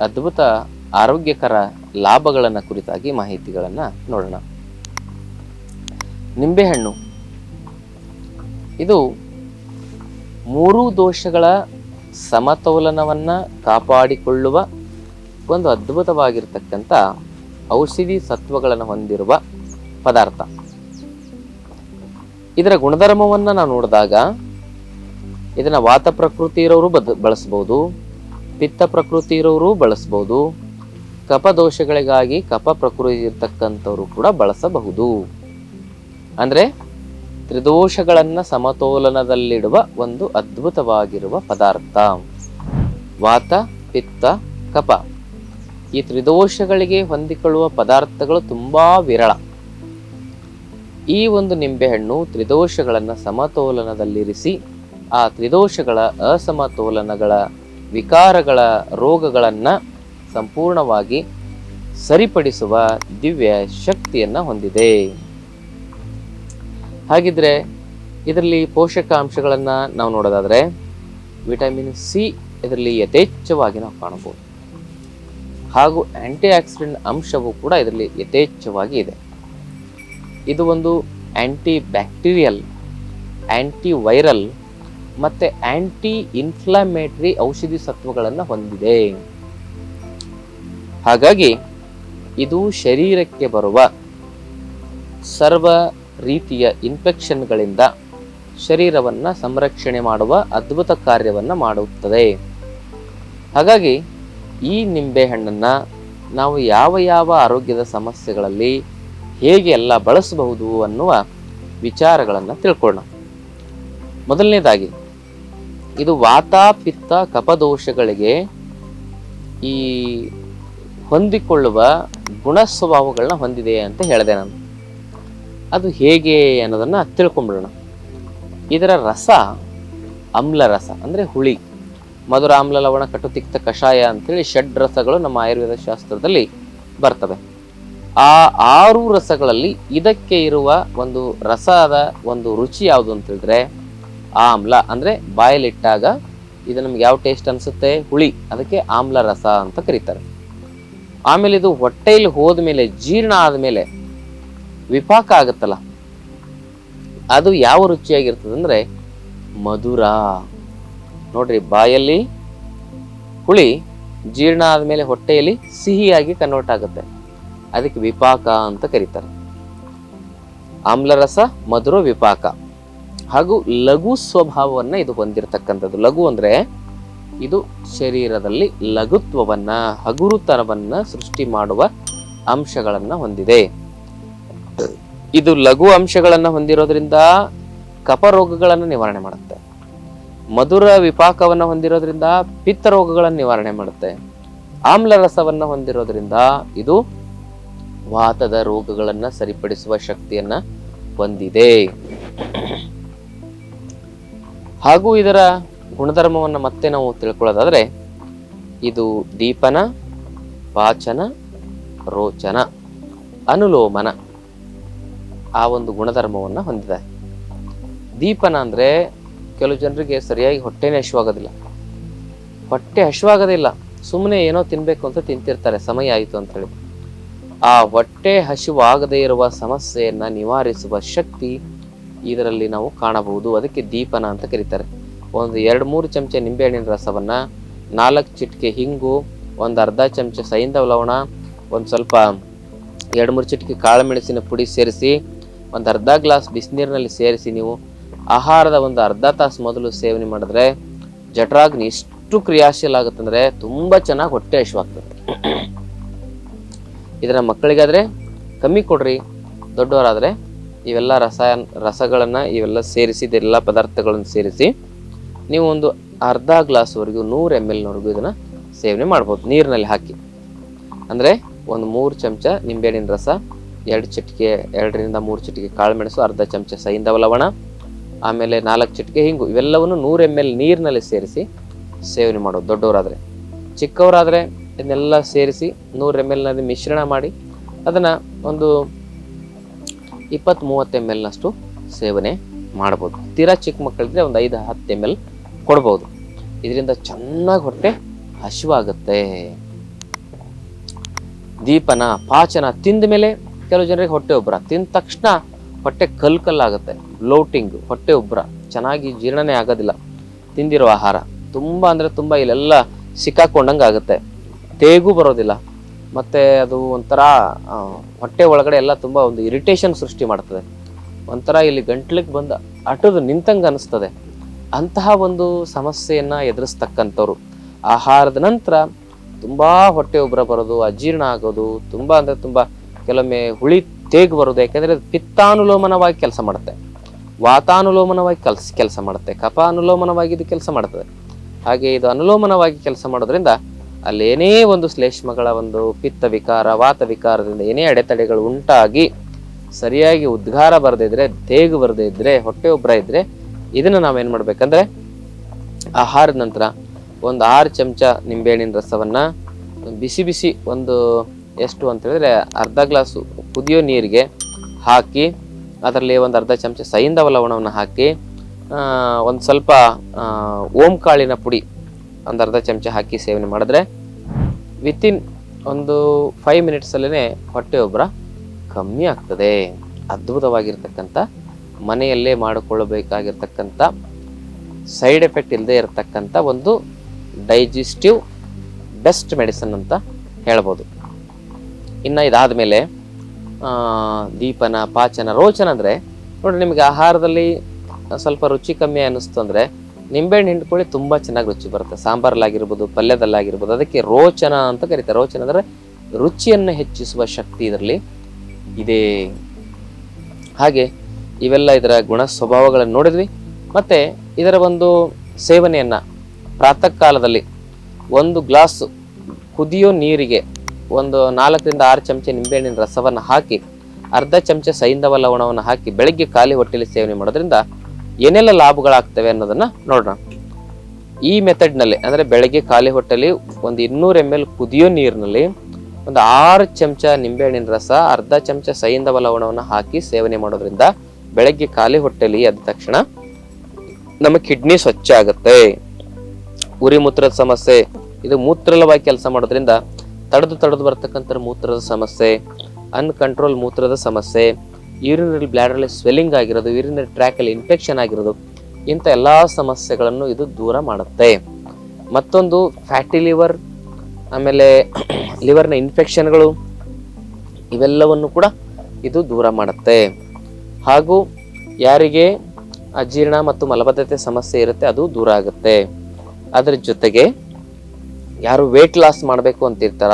ಅದ್ಭುತ ಆರೋಗ್ಯಕರ ಲಾಭಗಳನ್ನು ಕುರಿತಾಗಿ ಮಾಹಿತಿಗಳನ್ನು ನೋಡೋಣ. ನಿಂಬೆಹಣ್ಣು. ಇದು ಮೂರು ದೋಷಗಳ ಸಮತೋಲನವನ್ನು ಕಾಪಾಡಿಕೊಳ್ಳುವ ಒಂದು ಅದ್ಭುತವಾಗಿರ್ತಕ್ಕಂಥ ಔಷಧಿ ಸತ್ವಗಳನ್ನು ಹೊಂದಿರುವ ಪದಾರ್ಥ. ಇದರ ಗುಣಧರ್ಮವನ್ನು ನಾವು ನೋಡಿದಾಗ ಇದನ್ನು ವಾತ ಪ್ರಕೃತಿ ಇರೋರು ಬದ್, ಬಳಸ್ಬೋದು. ಪಿತ್ತ ಪ್ರಕೃತಿ ಇರೋರು ಬಳಸ್ಬೋದು. ಕಪದೋಷಗಳಿಗಾಗಿ ಕಪ ಪ್ರಕೃತಿ ಇರ್ತಕ್ಕಂಥವ್ರು ಕೂಡ ಬಳಸಬಹುದು. ಅಂದರೆ ತ್ರಿದೋಷಗಳನ್ನು ಸಮತೋಲನದಲ್ಲಿಡುವ ಒಂದು ಅದ್ಭುತವಾಗಿರುವ ಪದಾರ್ಥ. ವಾತ, ಪಿತ್ತ, ಕಪ. ಈ ತ್ರಿದೋಷಗಳಿಗೆ ಹೊಂದಿಕೊಳ್ಳುವ ಪದಾರ್ಥಗಳು ತುಂಬಾ ವಿರಳ. ಈ ಒಂದು ನಿಂಬೆಹಣ್ಣು ತ್ರಿದೋಷಗಳನ್ನು ಸಮತೋಲನದಲ್ಲಿರಿಸಿ, ಆ ತ್ರಿದೋಷಗಳ ಅಸಮತೋಲನಗಳ ವಿಕಾರಗಳ ರೋಗಗಳನ್ನು ಸಂಪೂರ್ಣವಾಗಿ ಸರಿಪಡಿಸುವ ದಿವ್ಯ ಶಕ್ತಿಯನ್ನು ಹೊಂದಿದೆ. ಹಾಗಿದ್ರೆ ಇದರಲ್ಲಿ ಪೋಷಕಾಂಶಗಳನ್ನು ನಾವು ನೋಡೋದಾದರೆ ವಿಟಮಿನ್ ಸಿ ಇದರಲ್ಲಿ ಯಥೇಚ್ಛವಾಗಿ ನಾವು ಕಾಣಬಹುದು. ಹಾಗೂ ಆ್ಯಂಟಿ ಆಕ್ಸಿಡೆಂಟ್ ಅಂಶವೂ ಕೂಡ ಇದರಲ್ಲಿ ಯಥೇಚ್ಛವಾಗಿ ಇದೆ. ಇದು ಒಂದು ಆ್ಯಂಟಿ ಬ್ಯಾಕ್ಟೀರಿಯಲ್ ಆ್ಯಂಟಿ ವೈರಲ್ ಮತ್ತೆ ಆಂಟಿ ಇನ್ಫ್ಲಮೇಟರಿ ಔಷಧಿ ಸತ್ವಗಳನ್ನು ಹೊಂದಿದೆ. ಹಾಗಾಗಿ ಇದು ಶರೀರಕ್ಕೆ ಬರುವ ಸರ್ವ ರೀತಿಯ ಇನ್ಫೆಕ್ಷನ್ಗಳಿಂದ ಶರೀರವನ್ನು ಸಂರಕ್ಷಣೆ ಮಾಡುವ ಅದ್ಭುತ ಕಾರ್ಯವನ್ನು ಮಾಡುತ್ತದೆ. ಹಾಗಾಗಿ ಈ ನಿಂಬೆಹಣ್ಣನ್ನ ನಾವು ಯಾವ ಯಾವ ಆರೋಗ್ಯದ ಸಮಸ್ಯೆಗಳಲ್ಲಿ ಹೇಗೆ ಎಲ್ಲ ಬಳಸಬಹುದು ಅನ್ನುವ ವಿಚಾರಗಳನ್ನು ತಿಳ್ಕೊಳ್ಳೋಣ. ಮೊದಲನೇದಾಗಿ ಇದು ವಾತ ಪಿತ್ತ ಕಪದೋಷಗಳಿಗೆ ಈ ಹೊಂದಿಕೊಳ್ಳುವ ಗುಣ ಸ್ವಭಾವಗಳನ್ನ ಹೊಂದಿದೆ ಅಂತ ಹೇಳಿದೆ ನಾನು. ಅದು ಹೇಗೆ ಅನ್ನೋದನ್ನ ತಿಳ್ಕೊಂಬಿಡೋಣ. ಇದರ ರಸ ಅಮ್ಲ ರಸ, ಅಂದ್ರೆ ಹುಳಿ. ಮಧುರ ಆಮ್ಲ ಲವಣ, ಕಟುತಿಕ್ತ ಕಷಾಯ ಅಂತೇಳಿ ಷಡ್ ರಸಗಳು ನಮ್ಮ ಆಯುರ್ವೇದ ಶಾಸ್ತ್ರದಲ್ಲಿ ಬರ್ತವೆ. ಆ ಆರು ರಸಗಳಲ್ಲಿ ಇದಕ್ಕೆ ಇರುವ ಒಂದು ರಸದ ಒಂದು ರುಚಿ ಯಾವುದು ಅಂತ ಹೇಳಿದ್ರೆ ಆಮ್ಲ, ಅಂದ್ರೆ ಬಾಯಲ್ಲಿಟ್ಟಾಗ ಇದು ನಮ್ಗೆ ಯಾವ ಟೇಸ್ಟ್ ಅನ್ಸುತ್ತೆ? ಹುಳಿ. ಅದಕ್ಕೆ ಆಮ್ಲ ರಸ ಅಂತ ಕರೀತಾರೆ. ಆಮೇಲೆ ಇದು ಹೊಟ್ಟೆಯಲ್ಲಿ ಹೋದ್ಮೇಲೆ, ಜೀರ್ಣ ಆದ್ಮೇಲೆ ವಿಪಾಕ ಆಗುತ್ತಲ್ಲ, ಅದು ಯಾವ ರುಚಿಯಾಗಿರ್ತದೆ ಅಂದ್ರೆ ಮಧುರ. ನೋಡ್ರಿ, ಬಾಯಲ್ಲಿ ಹುಳಿ, ಜೀರ್ಣ ಆದ್ಮೇಲೆ ಹೊಟ್ಟೆಯಲ್ಲಿ ಸಿಹಿಯಾಗಿ ಕನ್ವರ್ಟ್ ಆಗುತ್ತೆ. ಅದಕ್ಕೆ ವಿಪಾಕ ಅಂತ ಕರೀತಾರೆ. ಆಮ್ಲರಸ ಮಧುರ, ವಿಪಾಕ. ಹಾಗೂ ಲಘು ಸ್ವಭಾವವನ್ನ ಇದು ಹೊಂದಿರತಕ್ಕಂಥದ್ದು. ಲಘು ಅಂದ್ರೆ ಇದು ಶರೀರದಲ್ಲಿ ಲಘುತ್ವವನ್ನ, ಹಗುರುತನವನ್ನ ಸೃಷ್ಟಿ ಮಾಡುವ ಅಂಶಗಳನ್ನ ಹೊಂದಿದೆ. ಇದು ಲಘು ಅಂಶಗಳನ್ನ ಹೊಂದಿರೋದ್ರಿಂದ ಕಫ ರೋಗಗಳನ್ನು ನಿವಾರಣೆ ಮಾಡುತ್ತೆ. ಮಧುರ ವಿಪಾಕವನ್ನು ಹೊಂದಿರೋದ್ರಿಂದ ಪಿತ್ತ ರೋಗಗಳನ್ನು ನಿವಾರಣೆ ಮಾಡುತ್ತೆ. ಆಮ್ಲ ರಸವನ್ನ ಹೊಂದಿರೋದ್ರಿಂದ ಇದು ವಾತದ ರೋಗಗಳನ್ನು ಸರಿಪಡಿಸುವ ಶಕ್ತಿಯನ್ನ ಹೊಂದಿದೆ. ಹಾಗೂ ಇದರ ಗುಣಧರ್ಮವನ್ನು ಮತ್ತೆ ನಾವು ತಿಳ್ಕೊಳ್ಳೋದಾದರೆ, ಇದು ದೀಪನ ಪಾಚನ ರೋಚನ, ಅನುಲೋಮನ ಆ ಒಂದು ಗುಣಧರ್ಮವನ್ನು ಹೊಂದಿದೆ. ದೀಪನ ಅಂದರೆ ಕೆಲವು ಜನರಿಗೆ ಸರಿಯಾಗಿ ಹೊಟ್ಟೆನೇ ಹಶುವಾಗೋದಿಲ್ಲ. ಹೊಟ್ಟೆ ಹಶುವಾಗೋದಿಲ್ಲ. ಸುಮ್ಮನೆ ಏನೋ ತಿನ್ಬೇಕು ಅಂತ ತಿಂತಿರ್ತಾರೆ. ಸಮಯ ಆಯಿತು ಅಂತ ಹೇಳಿ. ಆ ಹೊಟ್ಟೆ ಹಸಿವಾಗದೇ ಇರುವ ಸಮಸ್ಯೆಯನ್ನ ನಿವಾರಿಸುವ ಶಕ್ತಿ ಇದರಲ್ಲಿ ನಾವು ಕಾಣಬಹುದು. ಅದಕ್ಕೆ ದೀಪನ ಅಂತ ಕರೀತಾರೆ. ಒಂದು ಎರಡು ಮೂರು ಚಮಚ ನಿಂಬೆಹಣ್ಣಿನ ರಸವನ್ನ, ನಾಲ್ಕು ಚಿಟಿಕೆ ಹಿಂಗು, ಒಂದು ಅರ್ಧ ಚಮಚ ಸೈಂಧವ ಲವಣ, ಒಂದು ಸ್ವಲ್ಪ ಎರಡು ಮೂರು ಚಿಟಿಕೆ ಕಾಳುಮೆಣಸಿನ ಪುಡಿ ಸೇರಿಸಿ, ಒಂದು ಅರ್ಧ ಗ್ಲಾಸ್ ಬಿಸಿನೀರಿನಲ್ಲಿ ಸೇರಿಸಿ ನೀವು ಆಹಾರದ ಒಂದು ಅರ್ಧ ತಾಸು ಮೊದಲು ಸೇವನೆ ಮಾಡಿದ್ರೆ ಜಠರಾಗ್ನಿ ಎಷ್ಟು ಕ್ರಿಯಾಶೀಲ ಆಗುತ್ತಂದ್ರೆ ತುಂಬ ಚೆನ್ನಾಗಿ ಹೊಟ್ಟೆ ಹಸಿವಾಗ್ತದೆ. ಇದನ್ನು ಮಕ್ಕಳಿಗಾದರೆ ಕಮ್ಮಿ ಕೊಡ್ರಿ, ದೊಡ್ಡವರಾದ್ರೆ ಇವೆಲ್ಲ ರಸಾಯನ ರಸಗಳನ್ನು ಇವೆಲ್ಲ ಸೇರಿಸಿ, ಇದೆಲ್ಲ ಪದಾರ್ಥಗಳನ್ನು ಸೇರಿಸಿ ನೀವು ಒಂದು ಅರ್ಧ ಗ್ಲಾಸ್ವರೆಗೂ, ನೂರು ಎಂ ಎಲ್ನವರೆಗೂ ಇದನ್ನು ಸೇವನೆ ಮಾಡ್ಬೋದು, ನೀರಿನಲ್ಲಿ ಹಾಕಿ. ಅಂದರೆ ಒಂದು ಮೂರು ಚಮಚ ನಿಂಬೆಹಣ್ಣಿನ ರಸ, ಎರಡು ಚಿಟಿಕೆ, ಎರಡರಿಂದ ಮೂರು ಚಿಟಿಕೆ ಕಾಳುಮೆಣಸು, ಅರ್ಧ ಚಮಚ ಸೈಂಧವ ಲವಣ, ಆಮೇಲೆ ನಾಲ್ಕು ಚಿಟಿಕೆ ಹಿಂಗು, ಇವೆಲ್ಲವನ್ನು ನೂರು ಎಂ ಎಲ್ ನೀರಿನಲ್ಲಿ ಸೇರಿಸಿ ಸೇವನೆ ಮಾಡೋದು, ದೊಡ್ಡವರಾದರೆ. ಚಿಕ್ಕವರಾದರೆ ಇದನ್ನೆಲ್ಲ ಸೇರಿಸಿ ನೂರು ಎಂ ಎಲ್ನಲ್ಲಿ ಮಿಶ್ರಣ ಮಾಡಿ ಅದನ್ನು ಒಂದು ಇಪ್ಪತ್ತು ಮೂವತ್ತು ಎಂ ಎಲ್ನಷ್ಟು ಸೇವನೆ ಮಾಡ್ಬೋದು. ತೀರಾ ಚಿಕ್ಕ ಮಕ್ಕಳಿದ್ರೆ ಒಂದು ಐದು ಹತ್ತು ಎಂ ಎಲ್ ಕೊಡ್ಬೋದು. ಇದರಿಂದ ಚೆನ್ನಾಗಿ ಹೊಟ್ಟೆ ಹಸಿವಾಗುತ್ತೆ. ದೀಪನ, ಪಾಚನ ತಿಂದ ಮೇಲೆ ಕೆಲವು ಜನರಿಗೆ ಹೊಟ್ಟೆ ಉಬ್ಬರ. ತಿಂದ ತಕ್ಷಣ ಹೊಟ್ಟೆ ಕಲ್ ಕಲ್ಲಾಗುತ್ತೆ ಬ್ಲೋಟಿಂಗ್, ಹೊಟ್ಟೆ ಉಬ್ಬರ. ಚೆನ್ನಾಗಿ ಜೀರ್ಣನೇ ಆಗೋದಿಲ್ಲ. ತಿಂದಿರೋ ಆಹಾರ. ತುಂಬ ಅಂದರೆ ತುಂಬ ಇಲ್ಲೆಲ್ಲ ಸಿಕ್ಕಾಕೊಂಡಂಗೆ ಆಗುತ್ತೆ ತೇಗೂ ಬರೋದಿಲ್ಲ. ಮತ್ತು ಅದು ಒಂಥರ ಹೊಟ್ಟೆ ಒಳಗಡೆ ಎಲ್ಲ ತುಂಬ ಒಂದು ಇರಿಟೇಷನ್ ಸೃಷ್ಟಿ ಮಾಡ್ತದೆ. ಒಂಥರ ಇಲ್ಲಿ ಗಂಟ್ಲಿಗೆ ಬಂದು ಅಟದು ನಿಂತಂಗೆ ಅನಿಸ್ತದೆ. ಅಂತಹ ಒಂದು ಸಮಸ್ಯೆಯನ್ನು ಎದುರಿಸ್ತಕ್ಕಂಥವ್ರು. ಆಹಾರದ ನಂತರ ತುಂಬ ಹೊಟ್ಟೆ ಉಬ್ಬರ ಬರೋದು, ಅಜೀರ್ಣ ಆಗೋದು, ತುಂಬ ಅಂದರೆ ತುಂಬ ಕೆಲವೊಮ್ಮೆ ಹುಳಿ ತೇಗ್ ಬರೋದು, ಯಾಕೆಂದರೆ ಪಿತ್ತಾನುಲೋಮನವಾಗಿ ಕೆಲಸ ಮಾಡುತ್ತೆ. ವಾತಾನುಲೋಮನವಾಗಿ ಕೆಲಸ ಕೆಲಸ ಮಾಡುತ್ತೆ. ಕಪಾನುಲೋಮನವಾಗಿ ಇದು ಕೆಲಸ ಮಾಡ್ತದೆ. ಹಾಗೆ ಇದು ಅನುಲೋಮನವಾಗಿ ಕೆಲಸ ಮಾಡೋದ್ರಿಂದ ಅಲ್ಲೇನೇ ಒಂದು ಶ್ಲೇಷ್ಮಗಳ ಒಂದು ಪಿತ್ತ ವಿಕಾರ, ವಾತ ವಿಕಾರದಿಂದ ಏನೇ ಅಡೆತಡೆಗಳು ಉಂಟಾಗಿ ಸರಿಯಾಗಿ ಉದ್ಗಾರ ಬರದಿದ್ರೆ ತೇಗು ಬರದೇ ಇದ್ರೆ, ಹೊಟ್ಟೆ ಉಬ್ಬರ ಇದ್ರೆ, ಇದನ್ನ ನಾವೇನ್ ಮಾಡ್ಬೇಕಂದ್ರೆ ಆಹಾರದ ನಂತರ ಒಂದು ಆರು ಚಮಚ ನಿಂಬೆಹಣ್ಣಿನ ರಸವನ್ನ ಬಿಸಿ ಬಿಸಿ ಒಂದು ಎಷ್ಟು ಅಂತ ಹೇಳಿದ್ರೆ ಅರ್ಧ ಗ್ಲಾಸು ಕುದಿಯೋ ನೀರಿಗೆ ಹಾಕಿ, ಅದರಲ್ಲಿ ಒಂದು ಅರ್ಧ ಚಮಚ ಸೈಂಧವ ಲವಣವನ್ನು ಹಾಕಿ ಒಂದು ಸ್ವಲ್ಪ ಓಂಕಾಳಿನ ಪುಡಿ ಒಂದು ಅರ್ಧ ಚಮಚ ಹಾಕಿ ಸೇವನೆ ಮಾಡಿದ್ರೆ ವಿತಿನ್ ಒಂದು ಫೈವ್ ಮಿನಿಟ್ಸಲ್ಲೇ ಹೊಟ್ಟೆ ಒಬ್ಬರ ಕಮ್ಮಿ ಆಗ್ತದೆ. ಅದ್ಭುತವಾಗಿರ್ತಕ್ಕಂಥ ಮನೆಯಲ್ಲೇ ಮಾಡಿಕೊಳ್ಳಬೇಕಾಗಿರ್ತಕ್ಕಂಥ ಸೈಡ್ ಎಫೆಕ್ಟ್ ಇಲ್ಲದೆ ಇರತಕ್ಕಂಥ ಒಂದು ಡೈಜೆಸ್ಟಿವ್ ಬೆಸ್ಟ್ ಮೆಡಿಸನ್ ಅಂತ ಹೇಳ್ಬೋದು. ಇನ್ನು ಇದಾದ ಮೇಲೆ ದೀಪನ, ಪಾಚನ, ರೋಚನ ಅಂದರೆ ನೋಡಿ ನಿಮಗೆ ಆಹಾರದಲ್ಲಿ ಸ್ವಲ್ಪ ರುಚಿ ಕಮ್ಮಿ ಅನ್ನಿಸ್ತು ಅಂದರೆ ನಿಂಬೆಹಣ್ಣು ಹಿಂಡ್ಕೊಳ್ಳಿ ತುಂಬ ಚೆನ್ನಾಗಿ ರುಚಿ ಬರುತ್ತೆ. ಸಾಂಬಾರಲ್ಲಾಗಿರ್ಬೋದು, ಪಲ್ಯದಲ್ಲಾಗಿರ್ಬೋದು, ಅದಕ್ಕೆ ರೋಚನ ಅಂತ ಕರೀತಾರೆ. ರೋಚನ ಅಂದರೆ ರುಚಿಯನ್ನು ಹೆಚ್ಚಿಸುವ ಶಕ್ತಿ ಇದರಲ್ಲಿ ಇದೆ. ಹಾಗೆ ಇವೆಲ್ಲ ಇದರ ಗುಣ ಸ್ವಭಾವಗಳನ್ನು ನೋಡಿದ್ವಿ. ಮತ್ತು ಇದರ ಒಂದು ಸೇವನೆಯನ್ನು ಪ್ರಾತಃ ಕಾಲದಲ್ಲಿ ಒಂದು ಗ್ಲಾಸ್ ಕುದಿಯೋ ನೀರಿಗೆ ಒಂದು ನಾಲ್ಕರಿಂದ ಆರು ಚಮಚ ನಿಂಬೆಹಣ್ಣಿನ ರಸವನ್ನು ಹಾಕಿ, ಅರ್ಧ ಚಮಚ ಸೈಂಧವ ಲವಣವನ್ನು ಹಾಕಿ ಬೆಳಗ್ಗೆ ಖಾಲಿ ಹೊಟ್ಟೆಯಲ್ಲಿ ಸೇವನೆ ಮಾಡೋದ್ರಿಂದ ಏನೆಲ್ಲ ಲಾಭಗಳಾಗ್ತವೆ ಅನ್ನೋದನ್ನ ನೋಡೋಣ ಈ ಮೆಥಡ್ನಲ್ಲಿ ಅಂದ್ರೆ ಬೆಳಗ್ಗೆ ಖಾಲಿ ಹೊಟ್ಟೆಲಿ ಒಂದು ಇನ್ನೂರು ಎಂ ಎಲ್ ಕುದಿಯೋ ನೀರಿನಲ್ಲಿ ಒಂದು ಆರು ಚಮಚ ನಿಂಬೆಹಣ್ಣಿನ ರಸ, ಅರ್ಧ ಚಮಚ ಸೈಂಧವ ಲವಣವನ್ನು ಹಾಕಿ ಸೇವನೆ ಮಾಡೋದ್ರಿಂದ ಬೆಳಗ್ಗೆ ಖಾಲಿ ಹೊಟ್ಟೆಲಿ ಎದ್ದ ತಕ್ಷಣ ನಮ್ಮ ಕಿಡ್ನಿ ಸ್ವಚ್ಛ ಆಗುತ್ತೆ. ಉರಿ ಮೂತ್ರದ ಸಮಸ್ಯೆ, ಇದು ಮೂತ್ರಲವಾಗಿ ಕೆಲಸ ಮಾಡೋದ್ರಿಂದ ತಡೆದು ತಡೆದು ಬರ್ತಕ್ಕಂಥ ಮೂತ್ರದ ಸಮಸ್ಯೆ ಅನ್ಕಂಟ್ರೋಲ್ ಮೂತ್ರದ ಸಮಸ್ಯೆ ಯೂರಿನರಿ ಬ್ಲ್ಯಾಡರಲ್ಲಿ ಸ್ವೆಲ್ಲಿಂಗ್ ಆಗಿರೋದು ಯೂರಿನರಿ ಟ್ರ್ಯಾಕಲ್ಲಿ ಇನ್ಫೆಕ್ಷನ್ ಆಗಿರೋದು, ಇಂಥ ಎಲ್ಲ ಸಮಸ್ಯೆಗಳನ್ನು ಇದು ದೂರ ಮಾಡುತ್ತೆ. ಮತ್ತೊಂದು ಫ್ಯಾಟಿ ಲಿವರ್ ಆಮೇಲೆ ಲಿವರ್ನ ಇನ್ಫೆಕ್ಷನ್ಗಳು ಇವೆಲ್ಲವನ್ನು ಕೂಡ ಇದು ದೂರ ಮಾಡುತ್ತೆ. ಹಾಗೂ ಯಾರಿಗೆ ಅಜೀರ್ಣ ಮತ್ತು ಮಲಬದ್ಧತೆ ಸಮಸ್ಯೆ ಇರುತ್ತೆ, ಅದು ದೂರ ಆಗುತ್ತೆ. ಅದರ ಜೊತೆಗೆ ಯಾರು ವೆಯ್ಟ್ ಲಾಸ್ ಮಾಡಬೇಕು ಅಂತಿರ್ತಾರ?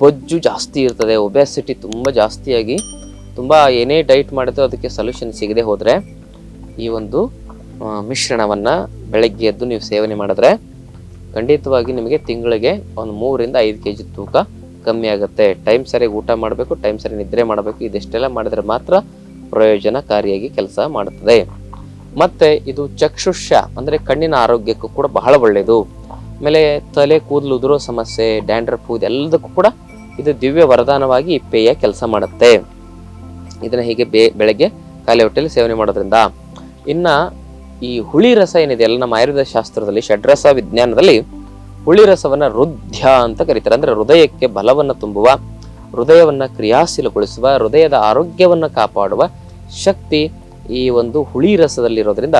ಬೊಜ್ಜು ಜಾಸ್ತಿ ಇರ್ತದೆ ಒಬೆಸಿಟಿ ತುಂಬ ಜಾಸ್ತಿಯಾಗಿ ತುಂಬ ಏನೇ ಡೈಟ್ ಮಾಡಿದ್ರು ಅದಕ್ಕೆ ಸೊಲ್ಯೂಷನ್ ಸಿಗದೆ ಹೋದರೆ ಈ ಒಂದು ಮಿಶ್ರಣವನ್ನು ಬೆಳಗ್ಗೆ ಎದ್ದು ನೀವು ಸೇವನೆ ಮಾಡಿದ್ರೆ ಖಂಡಿತವಾಗಿ ನಿಮಗೆ ತಿಂಗಳಿಗೆ ಒಂದು ಮೂರರಿಂದ ಐದು ಕೆ ಜಿ ತೂಕ ಕಮ್ಮಿ ಆಗುತ್ತೆ. ಟೈಮ್ ಸರಿಯಾಗಿ ಊಟ ಮಾಡಬೇಕು ಟೈಮ್ ಸರಿ ನಿದ್ರೆ ಮಾಡಬೇಕು, ಇದೆಷ್ಟೆಲ್ಲ ಮಾಡಿದ್ರೆ ಮಾತ್ರ ಪ್ರಯೋಜನಕಾರಿಯಾಗಿ ಕೆಲಸ ಮಾಡುತ್ತದೆ. ಮತ್ತು ಇದು ಚಕ್ಷುಷ್ಯ, ಅಂದರೆ ಕಣ್ಣಿನ ಆರೋಗ್ಯಕ್ಕೂ ಕೂಡ ಬಹಳ ಒಳ್ಳೆಯದು ಆಮೇಲೆ ತಲೆ ಕೂದಲು ಉದುರೋ ಸಮಸ್ಯೆ ಡ್ಯಾಂಡ್ರಫ್ ಇದೆಲ್ಲದಕ್ಕೂ ಕೂಡ ಇದು ದಿವ್ಯ ವರದಾನವಾಗಿ ಪೇಯ ಕೆಲಸ ಮಾಡುತ್ತೆ. ಇದನ್ನ ಹೀಗೆ ಬೇ ಬೆಳಗ್ಗೆ ಖಾಲಿ ಹೊಟ್ಟೆಯಲ್ಲಿ ಸೇವನೆ ಮಾಡೋದ್ರಿಂದ ಇನ್ನ ಈ ಹುಳಿ ರಸ ಏನಿದೆ, ಎಲ್ಲ ನಮ್ಮ ಆಯುರ್ವೇದ ಶಾಸ್ತ್ರದಲ್ಲಿ, ಷಡ್ರಸ ವಿಜ್ಞಾನದಲ್ಲಿ ಹುಳಿ ರಸವನ್ನ ರುದ್ಧ ಅಂತ ಕರೀತಾರೆ. ಅಂದ್ರೆ ಹೃದಯಕ್ಕೆ ಬಲವನ್ನ ತುಂಬುವ, ಹೃದಯವನ್ನ ಕ್ರಿಯಾಶೀಲಗೊಳಿಸುವ, ಹೃದಯದ ಆರೋಗ್ಯವನ್ನ ಕಾಪಾಡುವ ಶಕ್ತಿ ಈ ಒಂದು ಹುಳಿ ರಸದಲ್ಲಿರೋದ್ರಿಂದ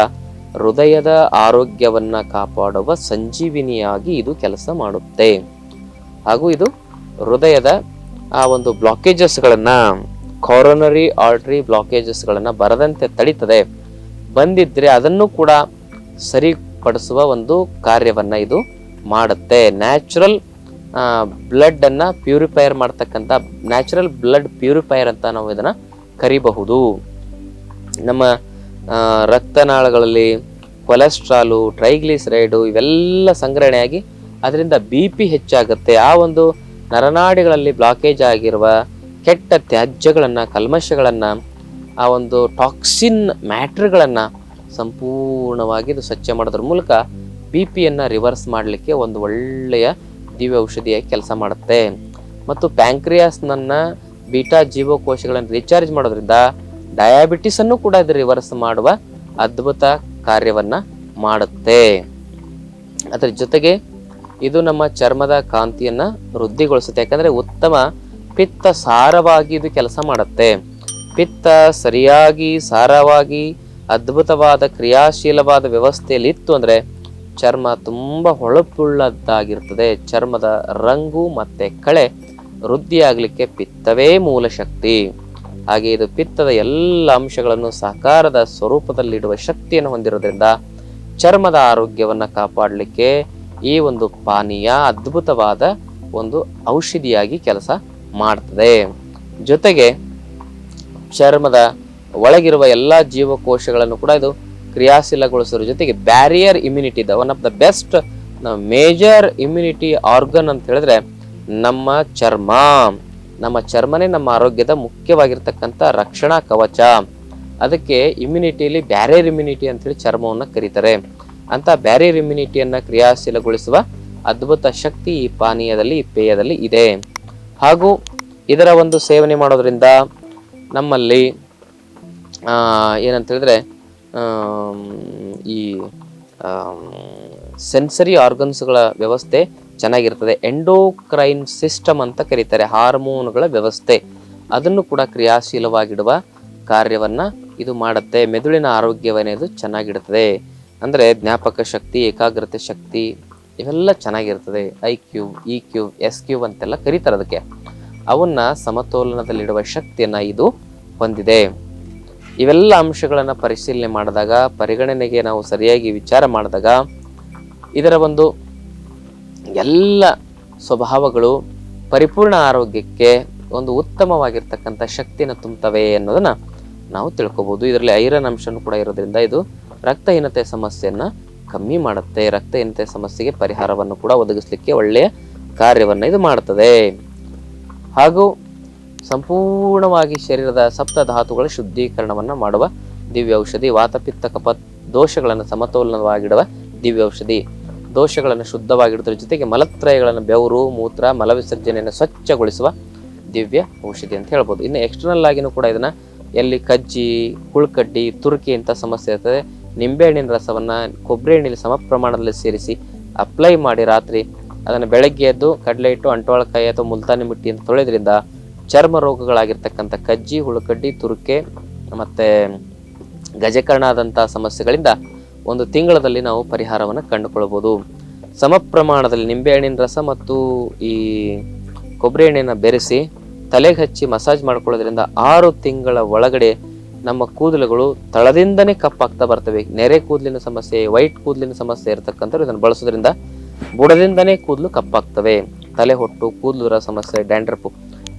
ಹೃದಯದ ಆರೋಗ್ಯವನ್ನ ಕಾಪಾಡುವ ಸಂಜೀವಿನಿಯಾಗಿ ಇದು ಕೆಲಸ ಮಾಡುತ್ತೆ. ಹಾಗೂ ಇದು ಹೃದಯದ ಆ ಒಂದು ಬ್ಲಾಕೇಜಸ್ಗಳನ್ನ ಕಾರೋನರಿ ಆರ್ಟ್ರಿ ಬ್ಲಾಕೇಜಸ್ಗಳನ್ನು ಬರದಂತೆ ತಡೀತದೆ. ಬಂದಿದ್ದರೆ ಅದನ್ನು ಕೂಡ ಸರಿಪಡಿಸುವ ಒಂದು ಕಾರ್ಯವನ್ನು ಇದು ಮಾಡುತ್ತೆ. ನ್ಯಾಚುರಲ್ ಬ್ಲಡ್ಡನ್ನು ಪ್ಯೂರಿಫೈಯರ್ ಮಾಡ್ತಕ್ಕಂಥ ನ್ಯಾಚುರಲ್ ಬ್ಲಡ್ ಪ್ಯೂರಿಫೈಯರ್ ಅಂತ ನಾವು ಇದನ್ನು ಕರಿಬಹುದು. ನಮ್ಮ ರಕ್ತನಾಳಗಳಲ್ಲಿ ಕೊಲೆಸ್ಟ್ರಾಲು ಟ್ರೈಗ್ಲಿಸರೈಡು ಇವೆಲ್ಲ ಸಂಗ್ರಹಣೆಯಾಗಿ ಅದರಿಂದ ಬಿ ಪಿ ಹೆಚ್ಚಾಗುತ್ತೆ. ಆ ಒಂದು ನರನಾಡಿಗಳಲ್ಲಿ ಬ್ಲಾಕೇಜ್ ಆಗಿರುವ ಕೆಟ್ಟ ತ್ಯಾಜ್ಯಗಳನ್ನು, ಕಲ್ಮಶಗಳನ್ನು, ಆ ಒಂದು ಟಾಕ್ಸಿನ್ ಮ್ಯಾಟ್ರ್ಗಳನ್ನು ಸಂಪೂರ್ಣವಾಗಿ ಇದು ಸ್ವಚ್ಛ ಮಾಡೋದ್ರ ಮೂಲಕ ಬಿ ಪಿಯನ್ನು ರಿವರ್ಸ್ ಮಾಡಲಿಕ್ಕೆ ಒಂದು ಒಳ್ಳೆಯ ದಿವ್ಯ ಔಷಧಿಯಾಗಿ ಕೆಲಸ ಮಾಡುತ್ತೆ. ಮತ್ತು ಪ್ಯಾಂಕ್ರಿಯಾಸ್ನನ್ನು ಬೀಟಾ ಜೀವಕೋಶಗಳನ್ನು ರೀಚಾರ್ಜ್ ಮಾಡೋದ್ರಿಂದ ಡಯಾಬಿಟಿಸನ್ನು ಕೂಡ ಇದು ರಿವರ್ಸ್ ಮಾಡುವ ಅದ್ಭುತ ಕಾರ್ಯವನ್ನು ಮಾಡುತ್ತೆ. ಅದರ ಜೊತೆಗೆ ಇದು ನಮ್ಮ ಚರ್ಮದ ಕಾಂತಿಯನ್ನು ವೃದ್ಧಿಗೊಳಿಸುತ್ತೆ. ಯಾಕಂದರೆ ಉತ್ತಮ ಪಿತ್ತ ಸಾರವಾಗಿ ಇದು ಕೆಲಸ ಮಾಡುತ್ತೆ. ಪಿತ್ತ ಸರಿಯಾಗಿ, ಸಾರವಾಗಿ, ಅದ್ಭುತವಾದ, ಕ್ರಿಯಾಶೀಲವಾದ ವ್ಯವಸ್ಥೆಯಲ್ಲಿ ಇತ್ತು ಅಂದರೆ ಚರ್ಮ ತುಂಬ ಹೊಳಪುಳ್ಳದ್ದಾಗಿರ್ತದೆ. ಚರ್ಮದ ರಂಗು ಮತ್ತು ಕಳೆ ವೃದ್ಧಿಯಾಗಲಿಕ್ಕೆ ಪಿತ್ತವೇ ಮೂಲ ಶಕ್ತಿ. ಹಾಗೆ ಇದು ಪಿತ್ತದ ಎಲ್ಲ ಅಂಶಗಳನ್ನು ಸಹಕಾರದ ಸ್ವರೂಪದಲ್ಲಿಡುವ ಶಕ್ತಿಯನ್ನು ಹೊಂದಿರೋದ್ರಿಂದ ಚರ್ಮದ ಆರೋಗ್ಯವನ್ನು ಕಾಪಾಡಲಿಕ್ಕೆ ಈ ಒಂದು ಪಾನೀಯ ಅದ್ಭುತವಾದ ಒಂದು ಔಷಧಿಯಾಗಿ ಕೆಲಸ ಮಾಡ್ತದೆ. ಜೊತೆಗೆ ಚರ್ಮದ ಒಳಗಿರುವ ಎಲ್ಲ ಜೀವಕೋಶಗಳನ್ನು ಕೂಡ ಇದು ಕ್ರಿಯಾಶೀಲಗೊಳಿಸೋದ್ರ ಜೊತೆಗೆ barrier immunity the one of the best major immunity organ ಅಂತ ಹೇಳಿದ್ರೆ ನಮ್ಮ ಚರ್ಮ. ನಮ್ಮ ಚರ್ಮನೇ ನಮ್ಮ ಆರೋಗ್ಯದ ಮುಖ್ಯವಾಗಿರ್ತಕ್ಕಂಥ ರಕ್ಷಣಾ ಕವಚ. ಅದಕ್ಕೆ ಇಮ್ಯುನಿಟಿಯಲ್ಲಿ ಬ್ಯಾರಿಯರ್ ಇಮ್ಯುನಿಟಿ ಅಂತೇಳಿ ಚರ್ಮವನ್ನು ಕರೀತಾರೆ. ಅಂತ ಬ್ಯಾರಿಯರ್ ಇಮ್ಯುನಿಟಿಯನ್ನು ಕ್ರಿಯಾಶೀಲಗೊಳಿಸುವ ಅದ್ಭುತ ಶಕ್ತಿ ಈ ಪಾನೀಯದಲ್ಲಿ, ಈ ಪೇಯದಲ್ಲಿ ಇದೆ. ಹಾಗೂ ಇದರ ಒಂದು ಸೇವನೆ ಮಾಡೋದ್ರಿಂದ ನಮ್ಮಲ್ಲಿ ಏನಂತ ಹೇಳಿದ್ರೆ ಈ ಸೆನ್ಸರಿ ಆರ್ಗನ್ಸ್ಗಳ ವ್ಯವಸ್ಥೆ ಚೆನ್ನಾಗಿರ್ತದೆ. ಎಂಡೋಕ್ರೈನ್ ಸಿಸ್ಟಮ್ ಅಂತ ಕರೀತಾರೆ ಹಾರ್ಮೋನ್ಗಳ ವ್ಯವಸ್ಥೆ. ಅದನ್ನು ಕೂಡ ಕ್ರಿಯಾಶೀಲವಾಗಿಡುವ ಕಾರ್ಯವನ್ನ ಇದು ಮಾಡುತ್ತೆ. ಮೆದುಳಿನ ಆರೋಗ್ಯವನ್ನೇದು ಚೆನ್ನಾಗಿಡುತ್ತದೆ ಅಂದ್ರೆ ಜ್ಞಾಪಕ ಶಕ್ತಿ, ಏಕಾಗ್ರತೆ ಶಕ್ತಿ ಇವೆಲ್ಲ ಚೆನ್ನಾಗಿರ್ತದೆ. I cube E cube S cube ಅಂತೆಲ್ಲ ಕರೀತಾರೆ ಅದಕ್ಕೆ. ಅವನ್ನ ಸಮತೋಲನದಲ್ಲಿಡುವ ಶಕ್ತಿಯನ್ನು ಇದು ಹೊಂದಿದೆ. ಇವೆಲ್ಲ ಅಂಶಗಳನ್ನು ಪರಿಶೀಲನೆ ಮಾಡಿದಾಗ, ಪರಿಗಣನೆಗೆ ನಾವು ಸರಿಯಾಗಿ ವಿಚಾರ ಮಾಡಿದಾಗ, ಇದರ ಒಂದು ಎಲ್ಲ ಸ್ವಭಾವಗಳು ಪರಿಪೂರ್ಣ ಆರೋಗ್ಯಕ್ಕೆ ಒಂದು ಉತ್ತಮವಾಗಿರ್ತಕ್ಕಂಥ ಶಕ್ತಿಯನ್ನು ತುಂಬುತ್ತವೆ ಅನ್ನೋದನ್ನ ನಾವು ತಿಳ್ಕೊಬಹುದು ಇದರಲ್ಲಿ ಐರನ್ ಅಂಶನೂ ಕೂಡ ಇರೋದ್ರಿಂದ ಇದು ರಕ್ತಹೀನತೆ ಸಮಸ್ಯೆಯನ್ನ ಕಮ್ಮಿ ಮಾಡುತ್ತೆ, ರಕ್ತಹೀನತೆ ಸಮಸ್ಯೆಗೆ ಪರಿಹಾರವನ್ನು ಕೂಡ ಒದಗಿಸ್ಲಿಕ್ಕೆ ಒಳ್ಳೆಯ ಕಾರ್ಯವನ್ನು ಇದು ಮಾಡುತ್ತದೆ ಹಾಗೂ ಸಂಪೂರ್ಣವಾಗಿ ಶರೀರದ ಸಪ್ತ ಧಾತುಗಳ ಶುದ್ಧೀಕರಣವನ್ನು ಮಾಡುವ ದಿವ್ಯ ಔಷಧಿ ವಾತಪಿತ್ತ ಕಪ ದೋಷಗಳನ್ನು ಸಮತೋಲನವಾಗಿಡುವ ದಿವ್ಯ ಔಷಧಿ ದೋಷಗಳನ್ನು ಶುದ್ಧವಾಗಿಡುವುದರ ಜೊತೆಗೆ ಮಲತ್ರಯಗಳನ್ನು ಬೆವರು, ಮೂತ್ರ, ಮಲವಿಸರ್ಜನೆಯನ್ನು ಸ್ವಚ್ಛಗೊಳಿಸುವ ದಿವ್ಯ ಔಷಧಿ ಅಂತ ಹೇಳ್ಬೋದು. ಇನ್ನು ಎಕ್ಸ್ಟರ್ನಲ್ ಆಗಿನೂ ಕೂಡ ಇದನ್ನು ಎಲ್ಲಿ ಕಜ್ಜಿ, ಹುಳ್ಕಡ್ಡಿ, ತುರ್ಕಿ ಇಂಥ ಸಮಸ್ಯೆ ಇರ್ತದೆ. ನಿಂಬೆಹಣ್ಣಿನ ರಸವನ್ನ ಕೊಬ್ಬರಿ ಎಣ್ಣೆಲಿ ಸಮ ಪ್ರಮಾಣದಲ್ಲಿ ಸೇರಿಸಿ ಅಪ್ಲೈ ಮಾಡಿ ರಾತ್ರಿ ಅದನ್ನು ಬೆಳಗ್ಗೆ ಎದ್ದು ಕಡಲೆ ಇಟ್ಟು ಅಂಟೋಳಕಾಯಿ ಅಥವಾ ಮುಲ್ತಾನಿ ಮಿಟ್ಟಿ ಅಂತ ತೊಳೆದ್ರಿಂದ ಚರ್ಮ ರೋಗಗಳಾಗಿರ್ತಕ್ಕಂಥ ಕಜ್ಜಿ, ಹುಳುಕಡ್ಡಿ, ತುರುಕೆ ಮತ್ತೆ ಗಜಕರ್ಣಾದಂಥ ಸಮಸ್ಯೆಗಳಿಂದ ಒಂದು ತಿಂಗಳಲ್ಲಿ ನಾವು ಪರಿಹಾರವನ್ನು ಕಂಡುಕೊಳ್ಬೋದು. ಸಮ ಪ್ರಮಾಣದಲ್ಲಿ ನಿಂಬೆಹಣ್ಣಿನ ರಸ ಮತ್ತು ಈ ಕೊಬ್ಬರಿ ಎಣ್ಣೆನ ಬೆರೆಸಿ ತಲೆಗೆ ಹಚ್ಚಿ ಮಸಾಜ್ ಮಾಡ್ಕೊಳ್ಳೋದ್ರಿಂದ ಆರು ತಿಂಗಳ ಒಳಗಡೆ ನಮ್ಮ ಕೂದಲುಗಳು ತಳದಿಂದನೇ ಕಪ್ಪಾಗ್ತಾ ಬರ್ತವೆ. ನೆರೆ ಕೂದಲಿನ ಸಮಸ್ಯೆ, ವೈಟ್ ಕೂದಲಿನ ಸಮಸ್ಯೆ ಇರತಕ್ಕಂಥವ್ರು ಇದನ್ನು ಬಳಸೋದ್ರಿಂದ ಬುಡದಿಂದನೇ ಕೂದಲು ಕಪ್ಪಾಗ್ತವೆ. ತಲೆ ಹೊಟ್ಟು ಕೂದಲುರ ಸಮಸ್ಯೆ ಡ್ಯಾಂಡ್ರಪ್ಪು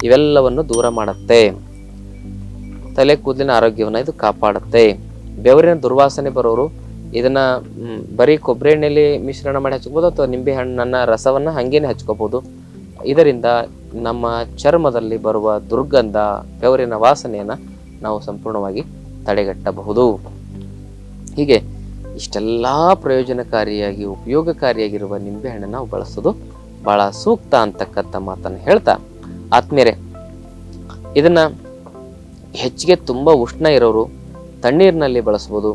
ಇವೆಲ್ಲವನ್ನು ದೂರ ಮಾಡುತ್ತೆ. ತಲೆ ಕೂದಲಿನ ಆರೋಗ್ಯವನ್ನು ಇದು ಕಾಪಾಡುತ್ತೆ. ಬೆವರಿನ ದುರ್ವಾಸನೆ ಬರೋರು ಇದನ್ನ ಬರೀ ಕೊಬ್ಬರಿ ಎಣ್ಣೆಯಲ್ಲಿ ಮಿಶ್ರಣ ಮಾಡಿ ಹಚ್ಕೋಬಹುದು ಅಥವಾ ನಿಂಬೆ ಹಣ್ಣನ್ನ, ರಸವನ್ನ ಹಂಗೇನೆ ಹಚ್ಕೋಬಹುದು ಇದರಿಂದ ನಮ್ಮ ಚರ್ಮದಲ್ಲಿ ಬರುವ ದುರ್ಗಂಧ, ಬೆವರಿನ ವಾಸನೆಯನ್ನ ನಾವು ಸಂಪೂರ್ಣವಾಗಿ ತಡೆಗಟ್ಟಬಹುದು. ಹೀಗೆ ಇಷ್ಟೆಲ್ಲ ಪ್ರಯೋಜನಕಾರಿಯಾಗಿ, ಉಪಯೋಗಕಾರಿಯಾಗಿರುವ ನಿಂಬೆಹಣ್ಣನ್ನು ನಾವು ಬಳಸೋದು ಬಹಳ ಸೂಕ್ತ ಅಂತಕ್ಕಂಥ ಮಾತನ್ನು ಹೇಳ್ತಾ, ಆತ್ಮೀಯರೆ, ಇದನ್ನು ಹೆಚ್ಚಿಗೆ ತುಂಬ ಉಷ್ಣ ಇರೋರು ತಣ್ಣೀರಿನಲ್ಲಿ ಬಳಸ್ಬೋದು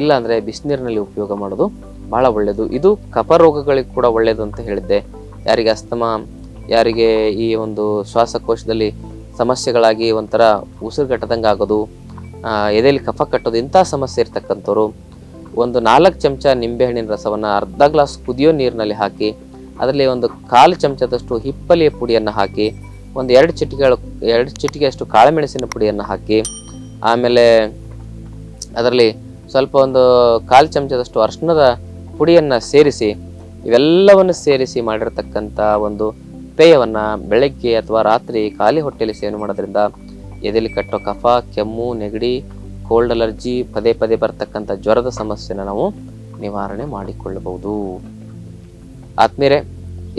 ಇಲ್ಲಾಂದರೆ ಬಿಸಿನೀರಿನಲ್ಲಿ ಉಪಯೋಗ ಮಾಡೋದು ಭಾಳ ಒಳ್ಳೆಯದು ಇದು ಕಫ ರೋಗಗಳಿಗೆ ಕೂಡ ಒಳ್ಳೆಯದು ಅಂತ ಹೇಳಿದ್ದೆ. ಯಾರಿಗೆ ಅಸ್ತಮ, ಯಾರಿಗೆ ಈ ಒಂದು ಶ್ವಾಸಕೋಶದಲ್ಲಿ ಸಮಸ್ಯೆಗಳಾಗಿ ಒಂಥರ ಉಸಿರುಗಟ್ಟದಂಗೆ ಆಗೋದು ಎದೆಯಲ್ಲಿ ಕಫ ಕಟ್ಟೋದು, ಇಂಥ ಸಮಸ್ಯೆ ಇರ್ತಕ್ಕಂಥವ್ರು ಒಂದು ನಾಲ್ಕು ಚಮಚ ನಿಂಬೆಹಣ್ಣಿನ ರಸವನ್ನು ಅರ್ಧ ಗ್ಲಾಸ್ ಕುದಿಯೋ ನೀರಿನಲ್ಲಿ ಹಾಕಿ, ಅದರಲ್ಲಿ ಒಂದು ಕಾಲು ಚಮಚದಷ್ಟು ಹಿಪ್ಪಲಿಯ ಪುಡಿಯನ್ನು ಹಾಕಿ, ಒಂದು ಎರಡು ಚಿಟಿಕೆಗಳು ಎರಡು ಚಿಟಿಕೆಯಷ್ಟು ಕಾಳುಮೆಣಸಿನ ಪುಡಿಯನ್ನು ಹಾಕಿ, ಆಮೇಲೆ ಅದರಲ್ಲಿ ಸ್ವಲ್ಪ ಒಂದು ಕಾಲು ಚಮಚದಷ್ಟು ಅರಿಶಿಣದ ಪುಡಿಯನ್ನು ಸೇರಿಸಿ, ಇವೆಲ್ಲವನ್ನು ಸೇರಿಸಿ ಮಾಡಿರ್ತಕ್ಕಂಥ ಒಂದು ಪೇಯವನ್ನು ಬೆಳಗ್ಗೆ ಅಥವಾ ರಾತ್ರಿ ಖಾಲಿ ಹೊಟ್ಟೆಯಲ್ಲಿ ಸೇವನೆ ಮಾಡೋದ್ರಿಂದ ಎದೆಲಿ ಕಟ್ಟೋ ಕಫ, ಕೆಮ್ಮು, ನೆಗಡಿ ಕೋಲ್ಡ್ ಅಲರ್ಜಿ ಪದೇ ಪದೇ ಬರ್ತಕ್ಕಂಥ ಜ್ವರದ ಸಮಸ್ಯೆನ ನಾವು ನಿವಾರಣೆ ಮಾಡಿಕೊಳ್ಳಬಹುದು. ಆದ್ಮೇಲೆ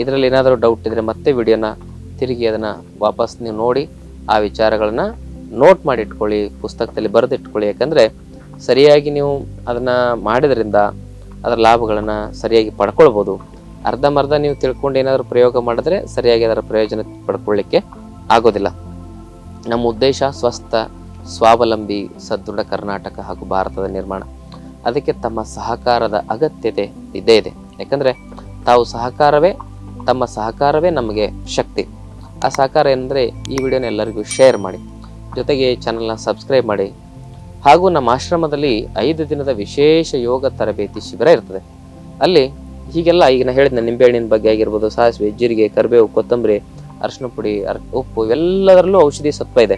ಇದರಲ್ಲಿ ಏನಾದರೂ ಡೌಟ್ ಇದ್ದರೆ ಮತ್ತೆ ವಿಡಿಯೋನ ತಿರುಗಿ ಅದನ್ನು ವಾಪಸ್ ನೀವು ನೋಡಿ, ಆ ವಿಚಾರಗಳನ್ನು ನೋಟ್ ಮಾಡಿ ಇಟ್ಕೊಳ್ಳಿ, ಪುಸ್ತಕದಲ್ಲಿ ಬರೆದಿಟ್ಕೊಳ್ಳಿ ಯಾಕಂದರೆ ಸರಿಯಾಗಿ ನೀವು ಅದನ್ನು ಮಾಡಿದ್ರಿಂದ ಅದರ ಲಾಭಗಳನ್ನು ಸರಿಯಾಗಿ ಪಡ್ಕೊಳ್ಬೋದು. ಅರ್ಧಂಬರ್ಧ ನೀವು ತಿಳ್ಕೊಂಡು ಏನಾದರೂ ಪ್ರಯೋಗ ಮಾಡಿದ್ರೆ ಸರಿಯಾಗಿ ಅದರ ಪ್ರಯೋಜನ ಪಡ್ಕೊಳ್ಳಿಕ್ಕೆ ಆಗೋದಿಲ್ಲ. ನಮ್ಮ ಉದ್ದೇಶ ಸ್ವಸ್ಥ, ಸ್ವಾವಲಂಬಿ, ಸದೃಢ ಕರ್ನಾಟಕ ಹಾಗೂ ಭಾರತದ ನಿರ್ಮಾಣ. ಅದಕ್ಕೆ ತಮ್ಮ ಸಹಕಾರದ ಅಗತ್ಯತೆ ಇದ್ದೇ ಇದೆ. ಯಾಕಂದರೆ ತಾವು ಸಹಕಾರವೇ, ತಮ್ಮ ಸಹಕಾರವೇ ನಮಗೆ ಶಕ್ತಿ. ಆ ಸಹಕಾರ ಏನಂದರೆ ಈ ವಿಡಿಯೋನ ಎಲ್ಲರಿಗೂ ಶೇರ್ ಮಾಡಿ. ಜೊತೆಗೆ ಚಾನಲ್ನ ಸಬ್ಸ್ಕ್ರೈಬ್ ಮಾಡಿ. ಹಾಗೂ ನಮ್ಮ ಆಶ್ರಮದಲ್ಲಿ ಐದು ದಿನದ ವಿಶೇಷ ಯೋಗ ತರಬೇತಿ ಶಿಬಿರ ಇರ್ತದೆ. ಅಲ್ಲಿ ಹೀಗೆಲ್ಲ ಈಗ ನಾ ಹೇಳಿದ ನಿಂಬೆಹಣ್ಣಿನ ಬಗ್ಗೆ ಆಗಿರ್ಬೋದು, ಸಾಸಿವೆ, ಜೀರಿಗೆ, ಕರಿಬೇವು, ಕೊತ್ತಂಬರಿ, ಅರಿಶಿನ ಪುಡಿ, ಅರ್, ಉಪ್ಪು ಇವೆಲ್ಲದರಲ್ಲೂ ಔಷಧಿ ಸತ್ವ ಇದೆ.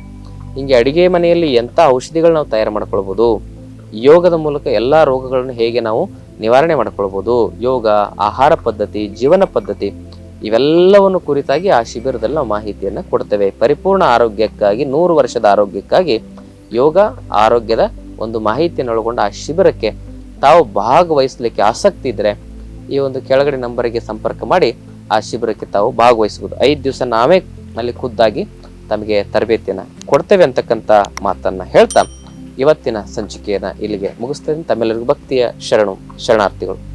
ಹಿಂಗೆ ಅಡಿಗೆ ಮನೆಯಲ್ಲಿ ಎಂಥ ಔಷಧಿಗಳು ನಾವು ತಯಾರು ಮಾಡ್ಕೊಳ್ಬೋದು? ಯೋಗದ ಮೂಲಕ ಎಲ್ಲ ರೋಗಗಳನ್ನು ಹೇಗೆ ನಾವು ನಿವಾರಣೆ ಮಾಡ್ಕೊಳ್ಬೋದು? ಯೋಗ, ಆಹಾರ ಪದ್ಧತಿ, ಜೀವನ ಪದ್ಧತಿ ಇವೆಲ್ಲವನ್ನು ಕುರಿತಾಗಿ ಆ ಶಿಬಿರದಲ್ಲಿ ನಾವು ಮಾಹಿತಿಯನ್ನು ಕೊಡ್ತೇವೆ. ಪರಿಪೂರ್ಣ ಆರೋಗ್ಯಕ್ಕಾಗಿ, ನೂರು ವರ್ಷದ ಆರೋಗ್ಯಕ್ಕಾಗಿ ಯೋಗ ಆರೋಗ್ಯದ ಒಂದು ಮಾಹಿತಿಯನ್ನು ಒಳಗೊಂಡ ಆ ಶಿಬಿರಕ್ಕೆ ತಾವು ಭಾಗವಹಿಸಲಿಕ್ಕೆ ಆಸಕ್ತಿ ಇದ್ದರೆ ಈ ಒಂದು ಕೆಳಗಡೆ ನಂಬರಿಗೆ ಸಂಪರ್ಕ ಮಾಡಿ ಆ ಶಿಬಿರಕ್ಕೆ ತಾವು ಭಾಗವಹಿಸಬಹುದು ಐದು ದಿವಸ ನಾವೇ ಅಲ್ಲಿ ಖುದ್ದಾಗಿ ತಮಗೆ ತರಬೇತಿಯನ್ನು ಕೊಡ್ತೇವೆ ಅಂತಕ್ಕಂಥ ಮಾತನ್ನ ಹೇಳ್ತಾ ಇವತ್ತಿನ ಸಂಚಿಕೆಯನ್ನು ಇಲ್ಲಿಗೆ ಮುಗಿಸ್ತೇನೆ. ತಮ್ಮೆಲ್ಲರಿಗೂ ಭಕ್ತಿಯ ಶರಣು, ಶರಣಾರ್ಥಿಗಳು.